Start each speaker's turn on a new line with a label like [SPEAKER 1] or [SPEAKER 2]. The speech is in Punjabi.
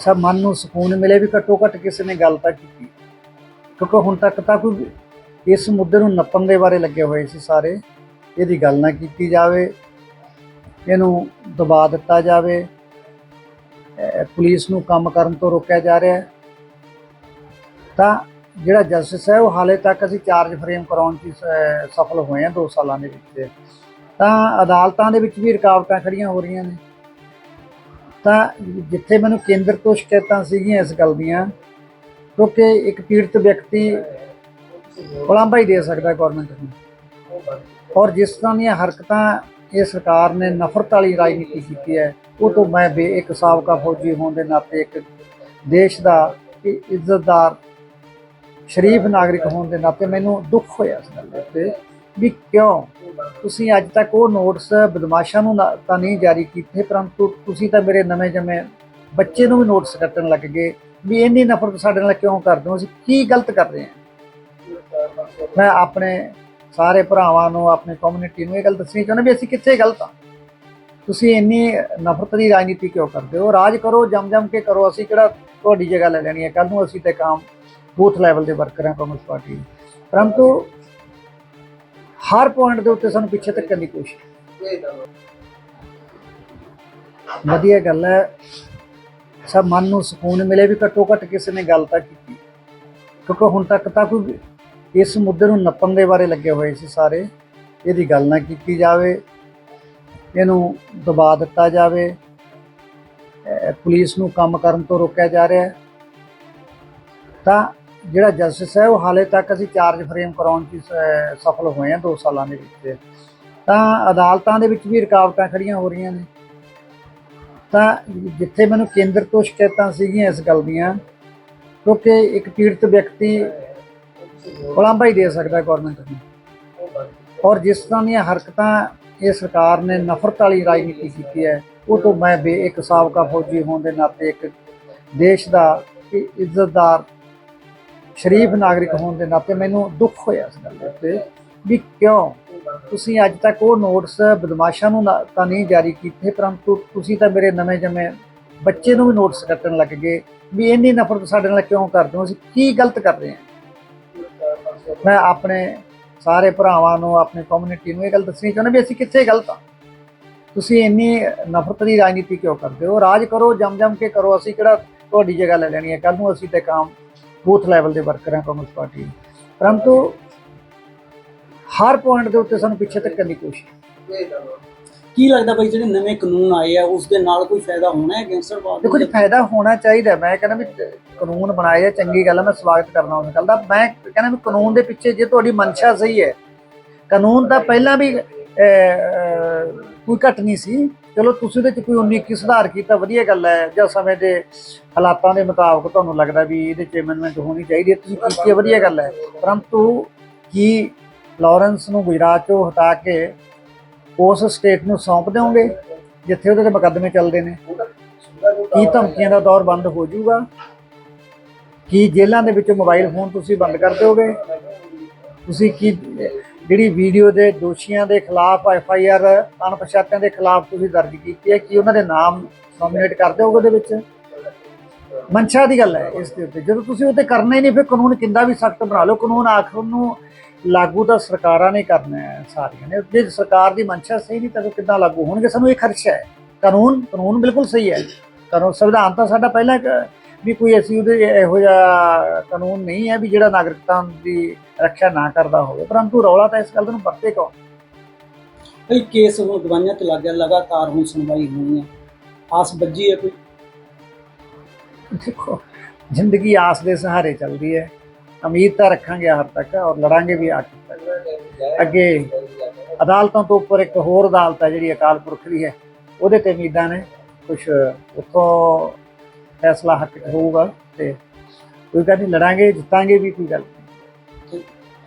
[SPEAKER 1] ਸਭ ਮਨ ਨੂੰ ਸਕੂਨ ਮਿਲੇ ਵੀ ਘੱਟੋ ਘੱਟ ਕਿਸੇ ਨੇ ਗੱਲ ਤਾਂ ਕੀਤੀ। ਕਿਉਂਕਿ ਹੁਣ ਤੱਕ ਤਾਂ ਕੋਈ ਇਸ ਮੁੱਦੇ ਨੂੰ ਨੱਪਣ ਦੇ ਬਾਰੇ ਲੱਗੇ ਹੋਏ ਸੀ ਸਾਰੇ। ਇਹਦੀ ਗੱਲ ਨਾ ਕੀਤੀ ਜਾਵੇ। ਇਹਨੂੰ ਦਬਾ ਦਿੱਤਾ ਜਾਵੇ। ਪੁਲਿਸ ਨੂੰ ਕੰਮ ਕਰਨ ਤੋਂ ਰੋਕਿਆ ਜਾ ਰਿਹਾ ਹੈ। ਤਾਂ ਜਿਹੜਾ ਜਸਟਿਸ ਹੈ ਉਹ ਹਾਲੇ ਤੱਕ ਅਸੀਂ ਚਾਰਜ ਫਰੇਮ ਕਰਾਉਣ 'ਚ ਸ- ਸਫਲ ਹੋਏ ਹਾਂ 2 ਸਾਲਾਂ ਦੇ ਵਿੱਚ। ਤਾਂ ਅਦਾਲਤਾਂ ਦੇ ਵਿੱਚ ਵੀ ਰੁਕਾਵਟਾਂ ਖੜੀਆਂ ਹੋ ਰਹੀਆਂ ਨੇ। ਤਾਂ ਜਿੱਥੇ ਮੈਨੂੰ ਕੇਂਦਰ ਤੋਂ ਸ਼ਿਕਾਇਤਾਂ ਸੀਗੀਆਂ ਇਸ ਗੱਲ ਦੀਆਂ, ਕਿਉਂਕਿ ਇੱਕ ਪੀੜਤ ਵਿਅਕਤੀ ਉਲਾਂਭਾ ਹੀ ਦੇ ਸਕਦਾ ਗਵਰਨਮੈਂਟ ਨੂੰ। ਔਰ ਜਿਸ ਤਰ੍ਹਾਂ ਦੀਆਂ ਹਰਕਤਾਂ ਇਹ ਸਰਕਾਰ ਨੇ ਨਫ਼ਰਤ ਵਾਲੀ ਰਾਜਨੀਤੀ ਕੀਤੀ ਹੈ, ਉਹ ਤੋਂ ਮੈਂ ਬੇ ਇੱਕ ਸਾਬਕਾ ਫੌਜੀ ਹੋਣ ਦੇ ਨਾਤੇ ਇੱਕ ਦੇਸ਼ ਦਾ ਇੱਜ਼ਤਦਾਰ, ਸ਼ਰੀਫ ਨਾਗਰਿਕ ਹੋਣ ਦੇ ਨਾਤੇ ਮੈਨੂੰ ਦੁੱਖ ਹੋਇਆ ਇਸ ਗੱਲ ਦੇ ਉੱਤੇ ਵੀ ਕਿਉਂ ਤੁਸੀਂ ਅੱਜ ਤੱਕ ਉਹ ਨੋਟਸ ਬਦਮਾਸ਼ਾਂ ਨੂੰ ਨਾ- ਤਾਂ ਨਹੀਂ ਜਾਰੀ ਕੀਤੇ, ਪਰੰਤੂ ਤੁਸੀਂ ਤਾਂ ਮੇਰੇ ਨਵੇਂ ਜੰਮੇ ਬੱਚੇ ਨੂੰ ਵੀ ਨੋਟਸ ਕੱਟਣ ਲੱਗ ਗਏ ਵੀ ਇੰਨੀ ਨਫ਼ਰਤ ਸਾਡੇ ਨਾਲ ਕਿਉਂ ਕਰਦੇ ਹੋ? ਅਸੀਂ ਕੀ ਗਲਤ ਕਰ ਰਹੇ ਹਾਂ? ਮੈਂ ਆਪਣੇ ਸਾਰੇ ਭਰਾਵਾਂ ਨੂੰ, ਆਪਣੀ ਕਮਿਊਨਿਟੀ ਨੂੰ ਇਹ ਗੱਲ ਦੱਸਣੀ ਚਾਹੁੰਦਾ ਵੀ ਅਸੀਂ ਕਿੱਥੇ ਗਲਤ ਹਾਂ? ਤੁਸੀਂ ਇੰਨੀ ਨਫ਼ਰਤ ਦੀ ਰਾਜਨੀਤੀ ਕਿਉਂ ਕਰਦੇ ਹੋ? ਰਾਜ ਕਰੋ, ਜਮ ਜਮ ਕੇ ਕਰੋ, ਅਸੀਂ ਕਿਹੜਾ ਤੁਹਾਡੀ ਜਗ੍ਹਾ ਲੈ ਲੈਣੀ ਹੈ? ਕੱਲ ਨੂੰ ਅਸੀਂ ਤੇ ਕੰਮ ਬੂਥ ਲੈਵਲ ਦੇ ਵਰਕਰ ਹਾਂ ਕਾਂਗਰਸ ਪਾਰਟੀ ਪਰੰਤੂ ਹਰ ਪੁਆਇੰਟ ਦੇ ਉੱਤੇ ਸਾਨੂੰ ਪਿੱਛੇ ਧੱਕਣ ਦੀ ਕੋਸ਼ਿਸ਼ ਵਧੀਆ ਗੱਲ ਹੈ। ਸਭ ਮਨ ਨੂੰ ਸਕੂਨ ਮਿਲੇ ਵੀ ਘੱਟੋ ਘੱਟ ਕਿਸੇ ਨੇ ਗੱਲ ਤਾਂ ਕੀਤੀ। ਕਿਉਂਕਿ ਹੁਣ ਤੱਕ ਤਾਂ ਕੋਈ ਇਸ ਮੁੱਦੇ ਨੂੰ ਨੱਪਣ ਦੇ ਬਾਰੇ ਲੱਗੇ ਹੋਏ ਸੀ ਸਾਰੇ। ਇਹਦੀ ਗੱਲ ਨਾ ਕੀਤੀ ਜਾਵੇ। ਇਹਨੂੰ ਦਬਾ ਦਿੱਤਾ ਜਾਵੇ। ਪੁਲਿਸ ਨੂੰ ਕੰਮ ਕਰਨ ਤੋਂ ਰੋਕਿਆ ਜਾ ਰਿਹਾ ਹੈ। ਤਾਂ ਜਿਹੜਾ ਜਸਟਿਸ ਹੈ, ਉਹ ਹਾਲੇ ਤੱਕ ਅਸੀਂ ਚਾਰਜ ਫਰੇਮ ਕਰਾਉਣ 'ਚ ਸ- ਸਫਲ ਹੋਏ ਹਾਂ 2 ਸਾਲਾਂ ਦੇ ਵਿੱਚ ਤਾਂ। ਅਦਾਲਤਾਂ ਦੇ ਵਿੱਚ ਵੀ ਰੁਕਾਵਟਾਂ ਖੜੀਆਂ ਹੋ ਰਹੀਆਂ ਨੇ। ਤਾਂ ਜਿੱਥੇ ਮੈਨੂੰ ਕੇਂਦਰ ਤੋਂ ਸ਼ਿਕਾਇਤਾਂ ਸੀਗੀਆਂ ਇਸ ਗੱਲ ਦੀਆਂ, ਕਿਉਂਕਿ ਇੱਕ ਪੀੜਤ ਵਿਅਕਤੀ ਉਲਾਂਭਾ ਹੀ ਦੇ ਸਕਦਾ ਗਵਰਨਮੈਂਟ ਨੂੰ। ਔਰ ਜਿਸ ਤਰ੍ਹਾਂ ਦੀਆਂ ਹਰਕਤਾਂ ਇਹ ਸਰਕਾਰ ਨੇ ਨਫ਼ਰਤ ਵਾਲੀ ਰਾਜਨੀਤੀ ਕੀਤੀ ਹੈ, ਉਹ ਤੋਂ ਮੈਂ ਬੇ, ਇੱਕ ਸਾਬਕਾ ਫੌਜੀ ਹੋਣ ਦੇ ਨਾਤੇ ਇੱਕ ਦੇਸ਼ ਦਾ ਇੱਜ਼ਤਦਾਰ ਸ਼ਰੀਫ ਨਾਗਰਿਕ ਹੋਣ ਦੇ ਨਾਤੇ ਮੈਨੂੰ ਦੁੱਖ ਹੋਇਆ ਇਸ ਗੱਲ ਦੇ ਉੱਤੇ ਵੀ ਕਿਉਂ? ਤੁਸੀਂ ਅੱਜ ਤੱਕ ਉਹ ਨੋਟਸ ਬਦਮਾਸ਼ਾਂ ਨੂੰ ਨਾ- ਤਾਂ ਨਹੀਂ ਜਾਰੀ ਕੀਤੇ, ਪਰੰਤੂ ਤੁਸੀਂ ਤਾਂ ਮੇਰੇ ਨਵੇਂ ਜੰਮੇ ਬੱਚੇ ਨੂੰ ਵੀ ਨੋਟਸ ਕੱਟਣ ਲੱਗ ਗਏ ਵੀ ਇੰਨੀ ਨਫ਼ਰਤ ਸਾਡੇ ਨਾਲ ਕਿਉਂ ਕਰਦੇ ਹੋ? ਅਸੀਂ ਕੀ ਗਲਤ ਕਰ ਰਹੇ ਹਾਂ? ਮੈਂ ਆਪਣੇ ਸਾਰੇ ਭਰਾਵਾਂ ਨੂੰ, ਆਪਣੇ ਕਮਿਊਨਿਟੀ ਨੂੰ ਇਹ ਗੱਲ ਦੱਸਣੀ ਚਾਹੁੰਦਾ ਵੀ ਅਸੀਂ ਕਿੱਥੇ ਗਲਤ ਹਾਂ? ਤੁਸੀਂ ਇੰਨੀ ਨਫ਼ਰਤ ਦੀ ਰਾਜਨੀਤੀ ਕਿਉਂ ਕਰਦੇ ਹੋ? ਰਾਜ ਕਰੋ ਜਮ ਜਮ ਕੇ ਕਰੋ, ਅਸੀਂ ਕਿਹੜਾ ਤੁਹਾਡੀ ਜਗ੍ਹਾ ਲੈ ਲੈਣੀ ਹੈ? ਕੱਲ ਨੂੰ ਅਸੀਂ ਤੇ ਕੰਮ ਬੂਥ ਲੈਵਲ ਦੇ ਵਰਕਰ ਹਾਂ ਕਾਂਗਰਸ ਪਾਰਟੀ ਦੇ। ਪਰੰਤੂ ਹਰ ਪੁਆਇੰਟ ਦੇ ਉੱਤੇ ਸਾਨੂੰ ਪਿੱਛੇ ਧੱਕਣ ਦੀ ਕੋਸ਼ਿਸ਼
[SPEAKER 2] ਕੀ ਲੱਗਦਾ ਬਈ ਜਿਹੜੇ ਨਵੇਂ ਕਾਨੂੰਨ ਆਏ ਆ ਉਸ ਦੇ ਨਾਲ ਕੋਈ ਫਾਇਦਾ ਹੋਣਾ ਹੈ ਗੈਂਗਸਟਰਵਾਦ
[SPEAKER 1] ਦੇਖੋ ਜੀ ਫਾਇਦਾ ਹੋਣਾ ਚਾਹੀਦਾ ਮੈਂ ਕਹਿੰਦਾ ਵੀ ਕਾਨੂੰਨ ਬਣਾਏ ਆ ਚੰਗੀ ਗੱਲ ਹੈ ਮੈਂ ਸਵਾਗਤ ਕਰਨਾ ਉਸ ਗੱਲ ਦਾ ਮੈਂ ਕਹਿੰਦਾ ਵੀ ਕਾਨੂੰਨ ਦੇ ਪਿੱਛੇ ਜੇ ਤੁਹਾਡੀ ਮਨਸ਼ਾ ਸਹੀ ਹੈ ਕਾਨੂੰਨ ਤਾਂ ਪਹਿਲਾਂ ਵੀ ਕੋਈ ਘਟ ਨਹੀਂ ਸੀ। ਚਲੋ ਤੁਸੀਂ ਉਹਦੇ ਚ ਕੋਈ 19 ਕੀ ਸੁਧਾਰ ਕੀਤਾ, ਵਧੀਆ ਗੱਲ ਹੈ, ਜਾਂ ਸਮੇਂ ਦੇ ਹਾਲਾਤਾਂ ਦੇ ਮੁਤਾਬਕ ਤੁਹਾਨੂੰ ਲੱਗਦਾ ਵੀ ਇਹਦੇ ਚ ਅਮੈਂਡਮੈਂਟ ਹੋਣੀ ਚਾਹੀਦੀ ਹੈ, ਤੁਸੀਂ ਕੀਤੀ ਹੈ ਵਧੀਆ ਗੱਲ ਹੈ। ਪਰੰਤੂ ਕੀ ਲਾਰੈਂਸ ਨੂੰ ਗੁਜਰਾਤ ਚੋਂ ਹਟਾ ਕੇ ਉਸ ਸਟੇਟ ਨੂੰ ਸੌਂਪ ਦਿਓਗੇ, ਜਿੱਥੇ ਉਹਦੇ ਤੇ ਮੁਕੱਦਮੇ ਚੱਲਦੇ ਨੇ? ਕੀ ਧਮਕੀਆਂ ਦਾ ਦੌਰ ਬੰਦ ਹੋ ਜਾਊਗਾ? ਕੀ ਜੇਲ੍ਹਾਂ ਦੇ ਵਿੱਚੋਂ ਮੋਬਾਈਲ ਫੋਨ ਤੁਸੀਂ ਬੰਦ ਕਰ ਦਿਓਗੇ? ਤੁਸੀਂ ਕੀ ਜਿਹੜੀ ਵੀਡੀਓ ਦੇ ਦੋਸ਼ੀਆਂ ਦੇ ਖਿਲਾਫ ਐਫ ਆਈ ਆਰ ਅਣਪਛਾਤਿਆਂ ਦੇ ਖਿਲਾਫ ਤੁਸੀਂ ਦਰਜ ਕੀਤੀ ਹੈ, ਕਿ ਉਹਨਾਂ ਦੇ ਨਾਮ ਨੋਮੀਨੇਟ ਕਰ ਦਿਓਗੇ ਉਹਦੇ ਵਿੱਚ? ਮਨਸ਼ਾ ਦੀ ਗੱਲ ਹੈ ਇਸ ਦੇ ਉੱਤੇ। ਜਦੋਂ ਤੁਸੀਂ ਉਹ ਤੇ ਕਰਨਾ ਹੀ ਨਹੀਂ, ਫਿਰ ਕਾਨੂੰਨ ਕਿੰਦਾ ਵੀ ਸਖਤ ਬਣਾ ਲਓ। ਕਾਨੂੰਨ ਆਖਰ ਨੂੰ ਲਾਗੂ ਤਾਂ ਸਰਕਾਰਾਂ ਨੇ ਕਰਨਾ ਹੈ, ਸਾਰੀਆਂ ਨੇ। ਜੇ ਸਰਕਾਰ ਦੀ ਮਨਸ਼ਾ ਸਹੀ ਨਹੀਂ, ਤਾਂ ਉਹ ਕਿੱਦਾਂ ਲਾਗੂ ਹੋਣਗੇ? ਸਾਨੂੰ ਇਹ ਖਰਚਾ ਹੈ। ਕਾਨੂੰਨ ਕਾਨੂੰਨ ਬਿਲਕੁਲ ਸਹੀ ਹੈ। ਕਾਨੂੰਨ, ਸੰਵਿਧਾਨ ਤਾਂ ਸਾਡਾ ਪਹਿਲਾਂ ਇੱਕ ਵੀ ਕੋਈ ਅਸੀਂ ਉਹਦੇ ਇਹੋ ਜਿਹਾ ਕਾਨੂੰਨ ਨਹੀਂ ਹੈ ਵੀ ਜਿਹੜਾ ਨਾਗਰਿਕਤਾ ਦੀ ਰੱਖਿਆ ਨਾ ਕਰਦਾ ਹੋਵੇ ਪਰੰਤੂ ਰੌਲਾ ਤਾਂ ਇਸ ਗੱਲ ਨੂੰ ਵਰਤੇ ਕੌਣ?
[SPEAKER 2] ਬਈ ਕੇਸ ਹੁਣ ਦਵਾਈਆਂ ਤੇ ਲੱਗ ਗਿਆ ਲਗਾਤਾਰ ਹੁਣ ਸੁਣਵਾਈ ਹੋਣੀ ਹੈ। ਆਸ ਬੱਜੀ ਹੈ ਕੋਈ?
[SPEAKER 1] ਦੇਖੋ ਜ਼ਿੰਦਗੀ ਆਸ ਦੇ ਸਹਾਰੇ ਚੱਲਦੀ ਹੈ। ਉਮੀਦ ਤਾਂ ਰੱਖਾਂਗੇ ਹਰ ਤੱਕ ਔਰ ਲੜਾਂਗੇ ਵੀ ਆਖਰ ਤੱਕ ਅੱਗੇ ਅਦਾਲਤਾਂ ਤੋਂ ਉੱਪਰ ਇੱਕ ਹੋਰ ਅਦਾਲਤ ਹੈ ਜਿਹੜੀ ਅਕਾਲ ਪੁਰਖ ਦੀ ਹੈ ਉਹਦੇ ਤੇ ਉਮੀਦਾਂ ਨੇ। ਕੁਝ ਉੱਥੋਂ ਫੈਸਲਾ ਹੱਕ 'ਚ ਹੋਊਗਾ ਤੇ ਕੋਈ ਗੱਲ ਨਹੀਂ ਲੜਾਂਗੇ ਜਿੱਤਾਂਗੇ ਵੀ ਕੋਈ ਗੱਲ